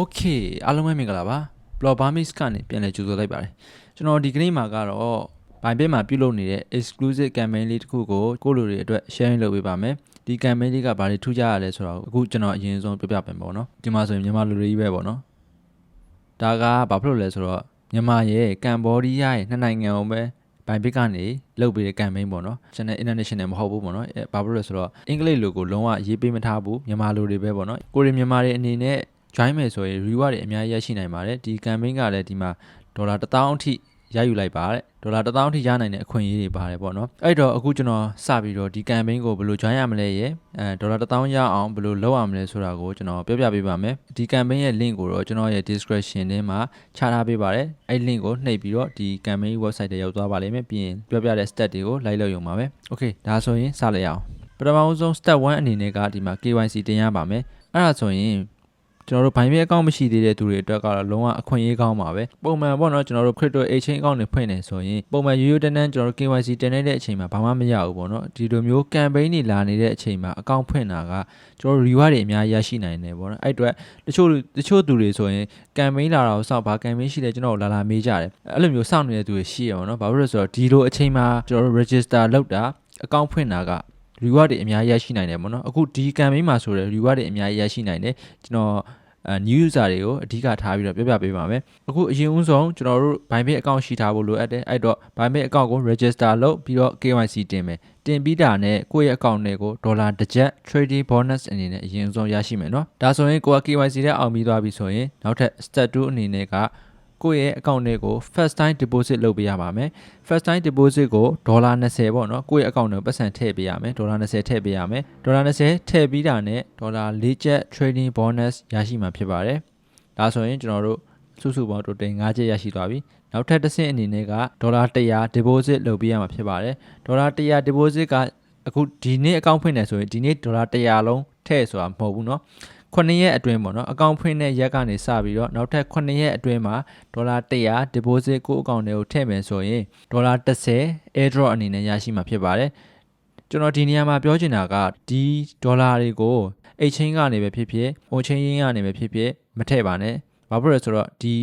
Okay အားလုံးပဲမင်္ဂလာပါ Blog Barmis ကနေပြန်လည်ကြိုဆိုလိုက်ပါတယ်ကျွန်တော်ဒီကနေ့မှာကတော့ဘိုင်ဘစ်မှာပြုလုပ်နေတဲ့ exclusive campaign လေးတစ်ခုကိုကိုလိုတွေအတွက် sharing လုပ်ပေးပါမယ်ဒီ campaign လေးကဘာတွေထူးခြားရလဲဆိုတော့အခုကျွန်တော်အရင်ဆုံးပြပြပေးပေါ့နော်ဒီမှာဆိုရင်မြန်မာလူတွေကြီးပဲပေါ့နော်ဒါကဘာဖြစ်လို့လဲဆိုတော့မြန်မာရဲ့ကမ်ဘောဒီးယားရဲ့နှစ်နိုင်ငံအောင်ပဲဘိုင်ဘစ်ကနေလုပ်ပေးတဲ့ campaign ပေါ့နော် channel international မဟုတ်ဘူးပေါ့နော်အဲဘာဖြစ်လို့လဲဆိုတော့အင်္ဂလိပ်လိုကိုလုံးဝရေးပေးမထားဘူးမြန်မာလူတွေပဲပေါ့နော်ကိုရီမြန်မာတွေအနေနဲ့ join မယ်ဆိုရင် reward တွေအများကြီးရရှိနိုင်ပါတယ်ဒီ campaign ကလည်းဒီမှာဒေါ်လာ1000အထိရယူလိုက်ပါတဲ့ဒေါ်လာ1000အထိရနိုင်တဲ့အခွင့်အရေးတွေပါတယ်ပေါ့နော်အဲ့တော့အခုကျွန်တော်စပြီးတော့ဒီ campaign ကိုဘယ်လို join ရမလဲရေအဲဒေါ်လာ1000ရအောင်ဘယ်လိုလုပ်ရမလဲဆိုတာကိုကျွန်တော်ပြောပြပေးပါမယ်ဒီ campaign ရဲ့ link ကိုတော့ကျွန်တော်ရဲ့ description ထဲမှာချထားပေးပါတယ်အဲ့ link ကိုနှိပ်ပြီးတော့ဒီ campaign website ထဲရောက်သွားပါလိမ့်မယ်ပြီးရင်ပြောပြတဲ့ step တွေကိုလိုက်လုပ်ရုံပါပဲ okay ဒါဆိုရင်စလိုက်ရအောင်ပထမဆုံး step 1အနေနဲ့ကဒီမှာ KYC တင်ရပါမယ်အဲ့ဒါဆိုရင် ကျွန်တော်တို့ဘိုင်းဘဲအကောင့်မရှိသေးတဲ့သူတွေအတွက်ကတော့လုံးဝအခွင့်အရေးကောင်းပါပဲပုံမှန်ပေါ့နော်ကျွန်တော်တို့ crypto exchange account တွေဖွင့်နေဆိုရင်ပုံမှန်ရိုးရိုးတန်းတန်းကျွန်တော်တို့ KYC တင်နေတဲ့အချိန်မှာဘာမှမရဘူးပေါ့နော်ဒီလိုမျိုး campaign တွေလာနေတဲ့အချိန်မှာအကောင့်ဖွင့်တာကကျွန်တော်တို့ reward တွေအများကြီးရရှိနိုင်တယ်ပေါ့နော်အဲ့အတွက်တချို့တချို့သူတွေဆိုရင် campaign လာတာကိုစောင့်ဘာ campaign ရှိလဲကျွန်တော်တို့လာလာမေးကြတယ်အဲ့လိုမျိုးစောင့်နေတဲ့သူတွေရှိရပါတော့ဘာဖြစ်လို့လဲဆိုတော့ဒီလိုအချိန်မှာကျွန်တော်တို့ register လုပ်တာအကောင့်ဖွင့်တာက reward တွေအများကြီးရရှိနိုင်တယ်ပေါ့နော်အခုဒီ campaign မှာဆိုရင် reward တွေအများကြီးရရှိနိုင်တယ်ကျွန်တော်အဲ new user တွေကိုအဓိကထားပြီးတော့ပြပြပေးပါမယ်အခုအရင်ဦးဆုံးကျွန်တော်တို့ Bybit account ရှိထားဖို့လိုအပ်တယ်အဲ့တော့ Bybit account ကို register လုပ်ပြီးတော့ KYC တင်မယ်တင်ပြီးတာနဲ့ကိုယ့်ရဲ့ account တွေကိုဒေါ်လာတစ်ကျပ် trading bonus အနေနဲ့အရင်ဦးဆုံးရရှိမယ်နော်ဒါဆိုရင်ကိုက KYC တဲ့အောင်ပြီးသွားပြီဆိုရင်နောက်ထပ် step 2အနေနဲ့က ကိုယ့်ရဲ့ account တွေကို first time deposit လုပ်ပေးရပါမယ် first time deposit ကိုဒေါ်လာ20ပေါ့နော်ကိုယ့်ရဲ့ account ကိုပတ်စံထည့်ပေးရမယ်ဒေါ်လာ20ထည့်ပေးရမယ်ဒေါ်လာ20ထည့်ပြီးတာနဲ့ဒေါ်လာ4ကျပ် trading bonus ရရှိမှာဖြစ်ပါတယ်ဒါဆိုရင်ကျွန်တော်တို့စုစုပေါင်း total 5ကျပ်ရရှိသွားပြီနောက်ထပ်တစ်ဆင့်အနေနဲ့ကဒေါ်လာ100 deposit လုပ်ပေးရမှာဖြစ်ပါတယ်ဒေါ်လာ100 deposit ကအခုဒီနေ့ account ဖွင့်နေဆိုရင်ဒီနေ့ဒေါ်လာ100လုံးထည့်ဆိုတာမဟုတ်ဘူးเนาะ 9ရက်အတွင်းပေါ့နော်အကောင့်ဖွင့်တဲ့ရက်ကနေစပြီးတော့နောက်ထပ်9ရက်အတွင်းမှာဒေါ်လာ100 deposit ကိုအကောင့်တွေကိုထည့်မယ်ဆိုရင်ဒေါ်လာ30 airdrop အနေနဲ့ရရှိမှာဖြစ်ပါတယ်ကျွန်တော်ဒီနေရာမှာပြောချင်တာကဒီဒေါ်လာတွေကို exchange ကနေပဲဖြစ်ဖြစ် on chain ရင်းကနေပဲဖြစ်ဖြစ်မထည့်ပါနဲ့ဘာဖြစ်လဲဆိုတော့ဒီ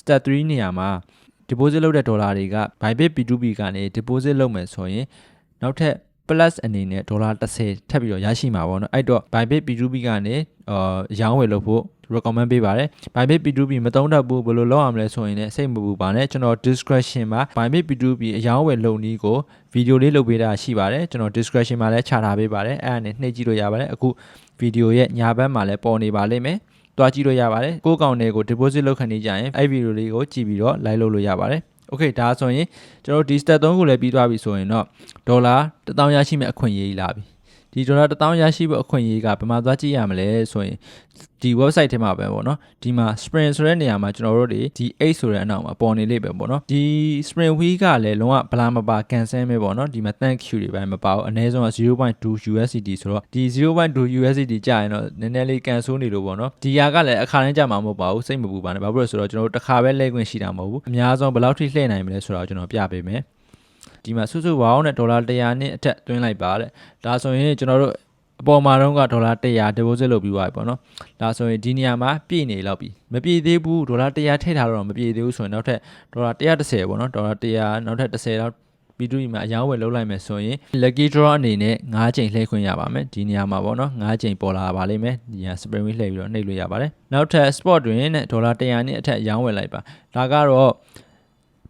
step 3နေရာမှာ deposit လုပ်တဲ့ဒေါ်လာတွေက Bybit P2P ကနေ deposit လုပ်မယ်ဆိုရင်နောက်ထပ် plus အနေနဲ့ဒေါ်လာ30ထပ်ပြီးတော့ရရှိမှာပေါ့နော်အဲ့တော့ Bybit P2P ကနေအာရောင်းဝယ်လုပ်ဖို့ recommend ပေးပါတယ် Bybit P2P မသုံးတတ်ဘူးဘယ်လိုလုပ်ရမလဲဆိုရင်လည်းစိတ်မပူပါနဲ့ကျွန်တော် description မှာ Bybit P2P အရောင်းဝယ်လုပ်နည်းကိုဗီဒီယိုလေးလုပ်ပေးတာရှိပါတယ်ကျွန်တော် description မှာလည်းချထားပေးပါတယ်အဲ့ဒါနဲ့နှိပ်ကြည့်လို့ရပါတယ်အခုဗီဒီယိုရဲ့ညာဘက်မှာလည်းပေါ်နေပါလိမ့်မယ်တွားကြည့်လို့ရပါတယ်ကိုယ့်အကောင့်တွေကို deposit လုပ်ခံနေကြရင်အဲ့ဗီဒီယိုလေးကိုကြည့်ပြီးတော့ live လုပ်လို့ရပါတယ် โอเคဒါဆိုရင်ကျွန်တော်တို့ဒီ step 3ကိုလည်းပြီးသွားပြီဆိုရင်တော့ဒေါ်လာ1000ရရှိမဲ့အခွင့်အရေးလာပြီ ဒီဒေါ်လာ1000ရရှိဖို့အခွင့်အရေးကဘယ်မှာသွားကြည့်ရမလဲဆိုရင်ဒီ website ထဲမှာပဲပေါ့နော်ဒီမှာ spring ဆိုတဲ့နေရာမှာကျွန်တော်တို့တွေဒီ8ဆိုတဲ့အနောက်မှာပေါ်နေလိမ့်ပဲပေါ့နော်ဒီ spring week ကလည်းလုံးဝဗလာမပါ cancel မဲပေါ့နော်ဒီမှာ thank you တွေပဲမပါဘူးအနည်းဆုံးက0.2 USDT ဆိုတော့ဒီ0.2 USDT ကြာရင်တော့နည်းနည်းလေး cancel နေလို့ပေါ့နော်ဒီဟာကလည်းအခါတိုင်းကြာမှာမဟုတ်ပါဘူးစိတ်မပူပါနဲ့ဘာဖြစ်လို့လဲဆိုတော့ကျွန်တော်တို့တစ်ခါပဲလဲခွင့်ရှိတာမဟုတ်ဘူးအများဆုံးဘယ်လောက်ထိလှည့်နိုင်မလဲဆိုတော့ကျွန်တော်ပြပေးမယ် ဒီမှာစုစုပေါင်းနဲ့ဒေါ်လာ100နဲ့အထက်သွင်းလိုက်ပါတဲ့ဒါဆိုရင်ကျွန်တော်တို့အပေါ်မှာတော့ကဒေါ်လာ100 deposit လုပ်ပြီးသွားပြီပေါ့နော်ဒါဆိုရင်ဒီနေရာမှာပြည့်နေလောက်ပြီမပြည့်သေးဘူးဒေါ်လာ100ထည့်ထားတော့မပြည့်သေးဘူးဆိုရင်နောက်ထပ်ဒေါ်လာ130ပေါ့နော်ဒေါ်လာ100နောက်ထပ်30လောက်ပြီးတူဒီမှာအယောင်းဝယ်လုပ်လိုက်မယ်ဆိုရင် lucky draw အနေနဲ့9ချိန်လှည့်ခွင့်ရပါမယ်ဒီနေရာမှာပေါ့နော်9ချိန်ပေါ်လာပါလိမ့်မယ်ဒီဟာ spring wheel လှည့်ပြီးတော့နှိပ်လို့ရပါတယ်နောက်ထပ် spot တွင်နဲ့ဒေါ်လာ100နဲ့အထက်အယောင်းဝယ်လိုက်ပါဒါကတော့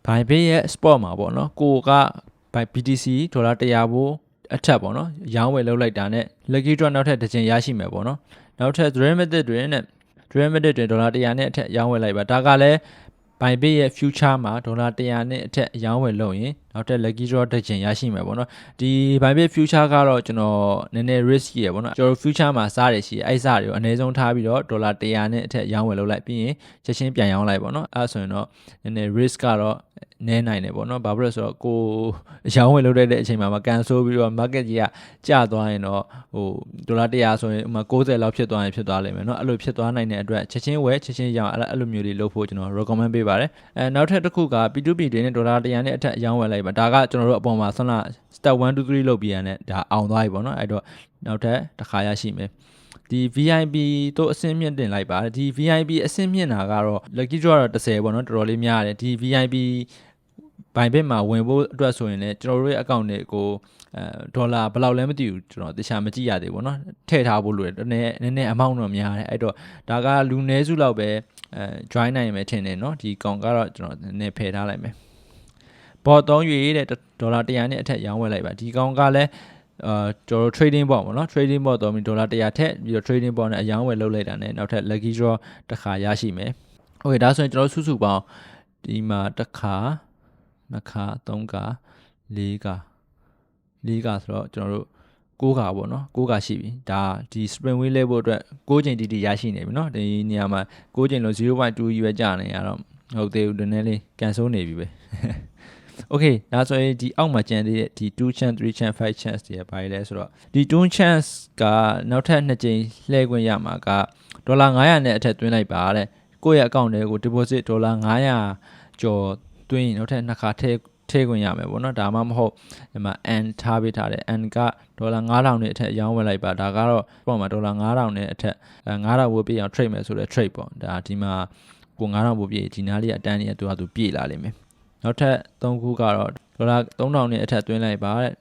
Bybit ရဲ့ spot မှာပေါ့နော်ကိုက by BTC ဒေါ်လာ100ဘို့အထက်ပေါ့နော်ရောင်းဝယ်လုပ်လိုက်တာနဲ့ lucky draw နောက်ထပ်တစ်ချိန်ရရှိမယ်ပေါ့နော်နောက်ထပ် dream method တွင်နဲ့ dream method တွင်ဒေါ်လာ100နဲ့အထက်ရောင်းဝယ်လိုက်ပါဒါကလည်း Bybit ရဲ့ future မှာဒေါ်လာ100နဲ့အထက်ရောင်းဝယ်လုပ်ရင်နောက်ထပ် lucky draw တစ်ချိန်ရရှိမယ်ပေါ့နော်ဒီ Bybit future ကတော့ကျွန်တော်နည်းနည်း risk ရယ်ပေါ့နော်ကျွန်တော် future မှာစားတယ်ရှိတယ်အဲ့စားတွေကိုအနည်းဆုံးထားပြီးတော့ဒေါ်လာ100နဲ့အထက်ရောင်းဝယ်လုပ်လိုက်ပြီးရင်ချက်ချင်းပြန်ရောင်းလိုက်ပေါ့နော်အဲ့ဆိုရင်တော့နည်းနည်း risk ကတော့ နည်းနိုင်တယ်ပေါ့နော်ဘာဖြစ်လို့ဆိုတော့ကိုအရောင်းဝယ်လုပ်တတ်တဲ့အချိန်မှာမကန်ဆိုးပြီးတော့ market ကြီးကကျသွားရင်တော့ဟိုဒေါ်လာ100ဆိုရင်ဥမာ60လောက်ဖြစ်သွားရင်ဖြစ်သွားလိမ့်မယ်နော်အဲ့လိုဖြစ်သွားနိုင်တဲ့အတွက်ချက်ချင်းဝယ်ချက်ချင်းရောင်းအဲ့လိုမျိုးတွေလုပ်ဖို့ကျွန်တော် recommend ပေးပါတယ်အဲနောက်ထပ်တစ်ခုက P2P တွေနဲ့ဒေါ်လာ100နဲ့အထက်ရောင်းဝယ်လိုက်ပါဒါကကျွန်တော်တို့အပေါ်မှာဆွမ်းလာ step 1 2 3လုပ်ပြီးရတဲ့ဒါအောင်သွားပြီပေါ့နော်အဲ့တော့နောက်ထပ်တစ်ခါရရှိမယ်ဒီ VIP တို့အဆင့်မြင့်တင်လိုက်ပါတယ်ဒီ VIP အဆင့်မြင့်တာကတော့ lucky draw တော့30ပေါ့နော်တော်တော်လေးများတယ်ဒီ VIP ဘိုင်ဘက်မှာဝင်ဖို့အတွက်ဆိုရင်လည်းကျွန်တော်တို့ရဲ့ account တွေကိုအဲဒေါ်လာဘယ်လောက်လဲမသိဘူးကျွန်တော်တခြားမကြည့်ရသေးဘူးเนาะထည့်ထားဖို့လိုတယ်တနည်းနည်းနည်း amount တော့များတယ်အဲ့တော့ဒါကလူနည်းစုလောက်ပဲအဲ join နိုင်မယ်ထင်တယ်เนาะဒီကောင်ကတော့ကျွန်တော်နည်းနည်းဖယ်ထားလိုက်မယ်ဘော်3ရွေတဲ့ဒေါ်လာ100နဲ့အထက်ရောင်းဝယ်လိုက်ပါဒီကောင်ကလည်းအာကျွန်တော် trading bot ပေါ့နော် trading bot တော့ပြီးဒေါ်လာ100ထက်ပြီးတော့ trading bot နဲ့အရောင်းဝယ်လုပ်လိုက်တာနဲ့နောက်ထပ် lucky draw တစ်ခါရရှိမယ်။ Okay ဒါဆိုရင်ကျွန်တော်စုစုပေါင်းဒီမှာတစ်ခါ 2ခါ3ခါ4ခါ4ခါဆိုတော့ကျွန်တော်တို့6ခါပေါ့နော်6ခါရှိပြီဒါဒီ sprint wave လဲဖို့အတွက်6ချိန်တီတီရရှိနေပြီနော်ဒီနေရာမှာ6ချိန်လို့0.2ကြီးပဲကြာနေရတော့ဟုတ်သေးဘူးနည်းနည်းလေးကန်ဆိုးနေပြီပဲ okay ဒါဆိုရင်ဒီအောက်မှာကျန်သေးတဲ့ဒီ2 chance 3 chance 5 chance တွေပါလေဆိုတော့ဒီ2 chance ကနောက်ထပ်2ကြိမ်လှည့်ခွင့်ရမှာကဒေါ်လာ900နဲ့အထက်သွင်းလိုက်ပါတဲ့ကိုယ့်ရဲ့ account တွေကို deposit ဒေါ်လာ900ကျော် သွင်းရင်နောက်ထပ်နှစ်ခါထည့်ထည့်ခွင့်ရမယ်ပေါ့နော်ဒါမှမဟုတ်ဒီမှာ n ထားပေးထားတယ် n ကဒေါ်လာ9000နဲ့အထက်ရောင်းဝယ်လိုက်ပါဒါကတော့ပေါ့မှာဒေါ်လာ9000နဲ့အထက်အဲ9000ဝယ်ပြအောင် trade မယ်ဆိုတော့ trade ပေါ့ဒါဒီမှာကို9000ဝယ်ပြဒီနားလေးအတန်းလေးကသူကသူပြေးလာလိမ့်မယ်နောက်ထပ်3ခုကတော့ဒေါ်လာ3000နဲ့အထက်သွင်းလိုက်ပါတဲ့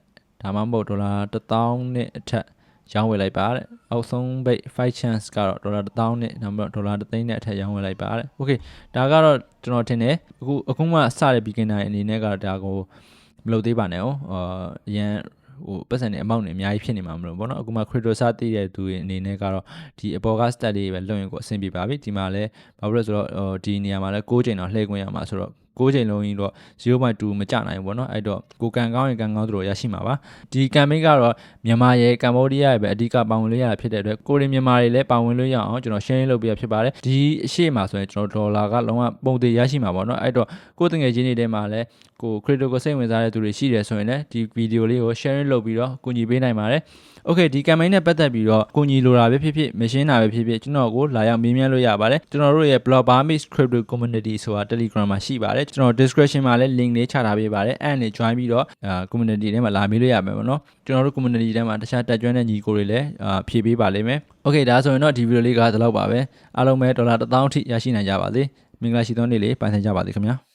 ဒါမှမဟုတ်ဒေါ်လာ1000နဲ့အထက် ရောင်းဝယ်လိုက်ပါတဲ့အောက်ဆုံးဘိတ်5 chance ကတော့ဒေါ်လာ1000နဲ့နောက်ပြီးဒေါ်လာ3သိန်းနဲ့အထက်ရောင်းဝယ်လိုက်ပါတဲ့ okay ဒါကတော့ကျွန်တော်ထင်တယ်အခုအခုမှစတဲ့ beginner အနေနဲ့ကတော့ဒါကိုမလုပ်သေးပါနဲ့哦အာအရန်ဟိုပတ်စံနေအမောက်နေအများကြီးဖြစ်နေမှာမလို့ပေါ့နော်အခုမှ crypto စသိတဲ့သူတွေအနေနဲ့ကတော့ဒီအပေါ်က stat လေးပဲလွှင့်ရင်ကိုအဆင်ပြေပါပြီဒီမှာလဲဘာဖြစ်လို့လဲဆိုတော့ဟိုဒီနေရာမှာလဲ6ချိန်တော့လှည့်ခွင့်ရမှာဆိုတော့ 6ချိန်လုံးကြီးတော့0.2မကျနိုင်ဘူးပေါ့နော်အဲ့တော့ကိုကန်ကောင်းရင်ကန်ကောင်းသူတို့ရရှိမှာပါဒီ campaign ကတော့မြန်မာရဲ့ကမ္ဘောဒီးယားရဲ့ပဲအဓိကပါဝင်လို့ရတာဖြစ်တဲ့အတွက်ကိုရီမြန်မာတွေလည်းပါဝင်လို့ရအောင်ကျွန်တော် share လုပ်ပေးရဖြစ်ပါတယ်ဒီအရှိမဆိုရင်ကျွန်တော်ဒေါ်လာကလုံးဝပုံသေးရရှိမှာပေါ့နော်အဲ့တော့ကိုယ်တငယ်ချင်းတွေထဲမှာလည်း ကို crypto ကိုစိတ်ဝင်စားတဲ့သူတွေရှိတယ်ဆိုရင်လည်းဒီ video လေးကို share လုပ်ပြီးတော့ကူညီပေးနိုင်ပါတယ် Okay ဒီ campaign နဲ့ပတ်သက်ပြီးတော့ကိုညီလိုတာပဲဖြစ်ဖြစ်မရှင်းတာပဲဖြစ်ဖြစ်ကျွန်တော်ကိုလာရောက်မေးမြန်းလို့ရပါတယ်ကျွန်တော်တို့ရဲ့ blog Barmix Crypto Community ဆိုတာ Telegram မှာရှိပါတယ်ကျွန်တော် description မှာလည်း link လေးချထားပေးပါတယ်အဲ့ဒါနဲ့ join ပြီးတော့အာ community ထဲမှာလာမေးလို့ရမယ်ပေါ့နော်ကျွန်တော်တို့ community ထဲမှာတခြားတက်ကြွတဲ့ညီကိုတွေလည်းအာဖြည့်ပေးပါလိမ့်မယ် Okay ဒါဆိုရင်တော့ဒီ video လေးကဒီလောက်ပါပဲအားလုံးပဲဒေါ်လာ1000အထိရရှိနိုင်ကြပါစေမင်္ဂလာရှိသောနေ့လေးပိုင်ဆိုင်ကြပါစေခင်ဗျာ